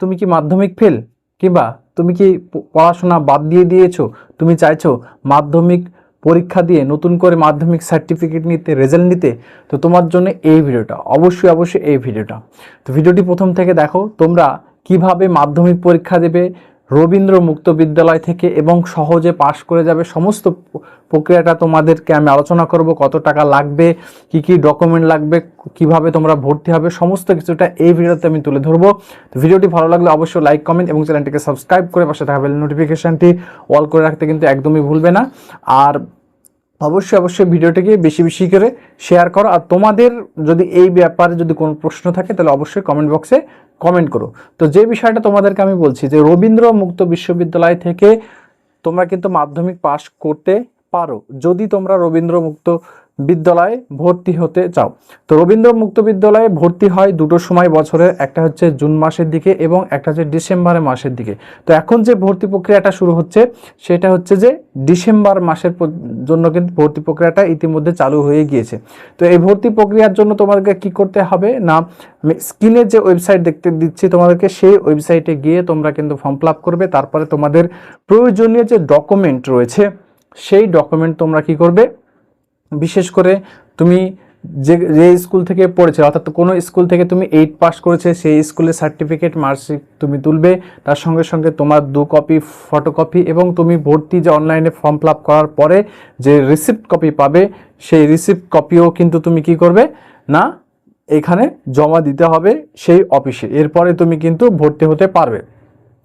তুমি কি মাধ্যমিক ফেল কিংবা তুমি কি পড়াশোনা বাদ দিয়ে দিয়েছ? তুমি চাইছো মাধ্যমিক পরীক্ষা দিয়ে নতুন করে মাধ্যমিক সার্টিফিকেট নিতে রেজাল্ট নিতে? তো তোমার জন্য এই ভিডিওটা, অবশ্যই অবশ্যই এই ভিডিওটা। তো ভিডিওটি প্রথম থেকে দেখো তোমরা কীভাবে মাধ্যমিক পরীক্ষা দেবে রবীন্দ্র মুক্ত বিদ্যালয় থেকে এবং সহজে পাশ করে যাবে সমস্ত প্রক্রিয়াটা তোমাদেরকে আমি আলোচনা করব, কত টাকা লাগবে, কি কি ডকুমেন্ট লাগবে, কীভাবে তোমরা ভর্তি হবে, সমস্ত কিছুটা এই ভিডিওতে আমি তুলে ধরবো। ভিডিওটি ভালো লাগলে অবশ্যই লাইক কমেন্ট এবং চ্যানেলটিকে সাবস্ক্রাইব করে পাশে থাকা বেল নোটিফিকেশনটি অল করে রাখতে কিন্তু একদমই ভুলবে না। আর অবশ্যই অবশ্যই ভিডিওটিকে বেশি বেশি করে শেয়ার করো। আর তোমাদের যদি এই ব্যাপারে যদি কোনো প্রশ্ন থাকে, তাহলে অবশ্যই কমেন্ট বক্সে কমেন্ট করো। তো যে বিষয়টা তোমাদেরকে আমি বলছি যে রবীন্দ্র মুক্ত বিশ্ববিদ্যালয় থেকে তোমরা কিন্তু মাধ্যমিক পাশ করতে পারো। যদি তোমরা রবীন্দ্র মুক্ত বিদ্যালয়ে ভর্তি হতে চাও। তো রবীন্দ্র মুক্ত বিদ্যালয়ে ভর্তি হয় দুটো সময় বছরের একটা হচ্ছে জুন মাসের দিকে এবং একটা হচ্ছে ডিসেম্বরের মাসের দিকে। তো এখন যে ভর্তি প্রক্রিয়াটা শুরু হচ্ছে, সেটা হচ্ছে যে ডিসেম্বর মাসের জন্য কিন্তু ভর্তি প্রক্রিয়াটা ইতিমধ্যে চালু হয়ে গিয়েছে। তো এই ভর্তি প্রক্রিয়ার জন্য তোমাদেরকে কি করতে হবে না স্ক্রিনে যে ওয়েবসাইট দেখতে দিচ্ছি তোমাদেরকে, সেই ওয়েবসাইটে গিয়ে তোমরা কিন্তু ফর্ম ফিল করবে। তারপরে তোমাদের প্রয়োজনীয় যে ডকুমেন্ট রয়েছে, সেই ডকুমেন্ট তোমরা কি করবে বিশেষ করে তুমি যে যে স্কুল থেকে পড়েছে, অর্থাৎ কোনো স্কুল থেকে তুমি এইট পাস করেছে, সেই স্কুলের সার্টিফিকেট মার্কশিট তুমি তুলবে। তার সঙ্গে সঙ্গে তোমার দু কপি ফটোকপি এবং তুমি ভর্তি যে অনলাইনে ফর্ম ফিল করার পরে যে রিসিপ্ট কপি পাবে, সেই রিসিপ্ট কপিও কিন্তু তুমি কি করবে? না, এখানে জমা দিতে হবে সেই অফিসে এরপরে তুমি কিন্তু ভর্তি হতে পারবে।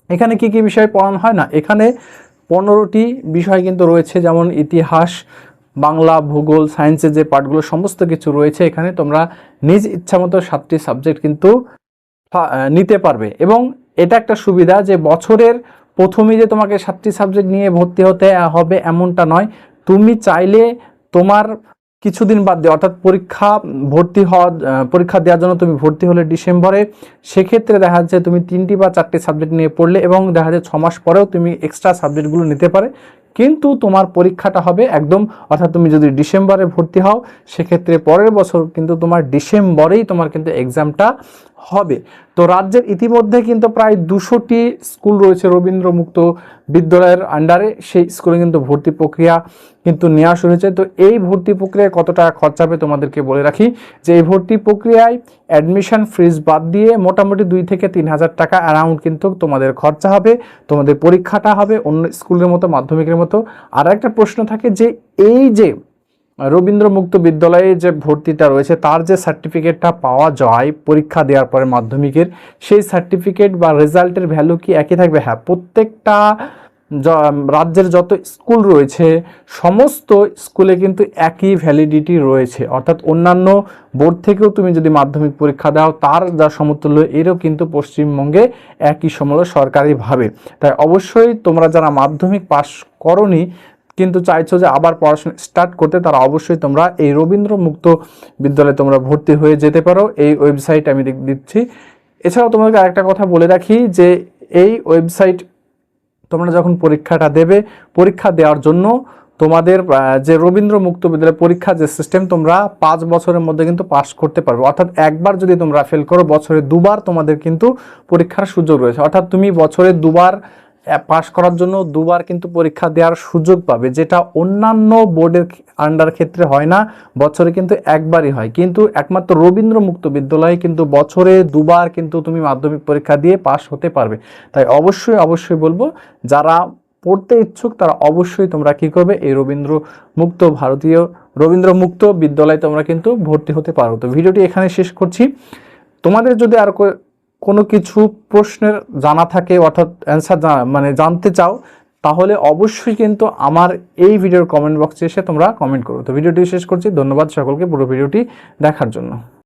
এখানে কি কি বিষয় পড়ানো হয় না? এখানে পনেরোটি বিষয় কিন্তু রয়েছে, যেমন ইতিহাস বাংলা, ভূগোল সায়েন্সের যে পার্টগুলো সমস্ত কিছু রয়েছে, এখানে তোমরা নিজ ইচ্ছামতো সাতটি সাবজেক্ট কিন্তু নিতে পারবে। এবং এটা একটা সুবিধা যে বছরের প্রথমে যে তোমাকে সাতটি সাবজেক্ট নিয়ে ভর্তি হতে হবে এমনটা নয়। তুমি চাইলে তোমার কিছুদিন বাদ দিয়ে, অর্থাৎ পরীক্ষা ভর্তি হওয়া পরীক্ষা দেওয়ার জন্য তুমি ভর্তি হলে ডিসেম্বরে, সেক্ষেত্রে দেখা যাচ্ছে তুমি তিনটি বা চারটি সাবজেক্ট নিয়ে পড়লে এবং দেখা যাচ্ছে ছ মাস পরেও তুমি এক্সট্রা সাবজেক্টগুলো নিতে পারে। কিন্তু তোমার পরীক্ষাটা হবে একদম, অর্থাৎ তুমি যদি ডিসেম্বরে ভর্তি হও, সেক্ষেত্রে পরের বছর কিন্তু তোমার ডিসেম্বরেই তোমার কিন্তু এক্সামটা হবে। তো রাজ্যের ইতিমধ্যে কিন্তু প্রায় দুশোটি স্কুল রয়েছে রবীন্দ্র মুক্ত বিদ্যালয়ের আন্ডারে সেই স্কুলে কিন্তু ভর্তি প্রক্রিয়া কিন্তু নেওয়া শুরু হয়েছে। তো এই ভর্তি প্রক্রিয়ায় কত টাকা খরচা হবে তোমাদেরকে বলে রাখি যে এই ভর্তি প্রক্রিয়ায় অ্যাডমিশন ফিজ বাদ দিয়ে মোটামুটি দুই থেকে তিন হাজার টাকা অ্যারাউন্ড কিন্তু তোমাদের খরচা হবে, তোমাদের পরীক্ষাটা হবে অন্য স্কুলের মতো, মাধ্যমিকের মতো। আর একটা প্রশ্ন থাকে যে এই যে রবীন্দ্র মুক্ত বিদ্যালয়ে যে ভর্তিটা রয়েছে, তার যে সার্টিফিকেটটা পাওয়া যায় পরীক্ষা দেওয়ার পরে মাধ্যমিকের, সেই সার্টিফিকেট বা রেজাল্টের ভ্যালু কি একই থাকবে? হ্যাঁ প্রত্যেকটা রাজ্যের যত স্কুল রয়েছে, সমস্ত স্কুলে কিন্তু একই ভ্যালিডিটি রয়েছে। অর্থাৎ অন্যান্য বোর্ড থেকেও তুমি যদি মাধ্যমিক পরীক্ষা দাও, তার যা সমতুল্য, এরও কিন্তু পশ্চিমবঙ্গে একই সমল সরকারিভাবে। তাই অবশ্যই তোমরা যারা মাধ্যমিক পাশ করনি কিন্তু চাইছো যে আবার পড়াশোনা স্টার্ট করতে, তারা অবশ্যই তোমরা এই রবীন্দ্র মুক্ত বিদ্যালয়ে তোমরা ভর্তি হয়ে যেতে পারো। এই ওয়েবসাইট আমি দিচ্ছি। এছাড়াও তোমাদেরকে আরেকটা কথা বলে রাখি যে এই ওয়েবসাইট তোমরা যখন পরীক্ষাটা দেবে, পরীক্ষা দেওয়ার জন্য তোমাদের যে রবীন্দ্র মুক্ত বিদ্যালয় পরীক্ষা যে সিস্টেম তোমরা পাঁচ বছরের মধ্যে কিন্তু পাস করতে পারবে। অর্থাৎ একবার যদি তোমরা ফেল করো, বছরে দুবার তোমাদের কিন্তু পরীক্ষার সুযোগ রয়েছে। অর্থাৎ তুমি বছরে দুবার পাস করার জন্য দুবার কিন্তু পরীক্ষা দেওয়ার সুযোগ পাবে, যেটা অন্যান্য বোর্ডের আন্ডার ক্ষেত্রে হয় না, বছরে কিন্তু একবারই হয়। কিন্তু একমাত্র রবীন্দ্র মুক্ত বিদ্যালয়ে কিন্তু বছরে দুবার কিন্তু তুমি মাধ্যমিক পরীক্ষা দিয়ে পাস হতে পারবে। তাই অবশ্যই অবশ্যই বলব, যারা পড়তে ইচ্ছুক, তারা অবশ্যই তোমরা কি করবে, এই রবীন্দ্র মুক্ত ভারতীয়, রবীন্দ্র মুক্ত বিদ্যালয়ে তোমরা কিন্তু ভর্তি হতে পারো। তো ভিডিওটি এখানে শেষ করছি। তোমাদের যদি আর কোনো কিছু প্রশ্নের জানা থাকে অর্থাৎ অ্যান্সার মানে জানতে চাও, তাহলে অবশ্যই কিন্তু আমার এই ভিডিওর কমেন্ট বক্সে এসে তোমরা কমেন্ট করো। তো ভিডিওটি শেষ করছি। ধন্যবাদ সকলকে পুরো ভিডিওটি দেখার জন্য।